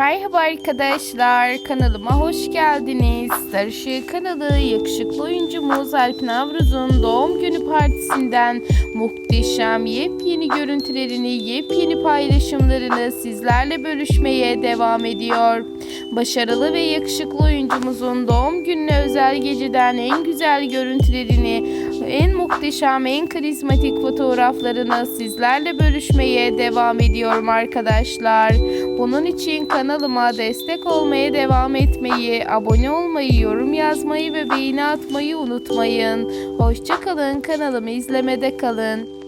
Merhaba arkadaşlar, kanalıma hoş geldiniz. Sarışı kanalı yakışıklı oyuncumuz Alp Navruz'un doğum günü partisinden muhteşem yepyeni görüntülerini, yepyeni paylaşımlarını sizlerle bölüşmeye devam ediyor. Başarılı ve yakışıklı oyuncumuzun doğum gününe özel geceden en güzel görüntülerini, en muhteşem, en karizmatik fotoğraflarını sizlerle bölüşmeye devam ediyorum arkadaşlar. Bunun için kanalıma destek olmaya devam etmeyi, abone olmayı, yorum yazmayı ve beğeni atmayı unutmayın. Hoşçakalın, kanalımı izlemede kalın.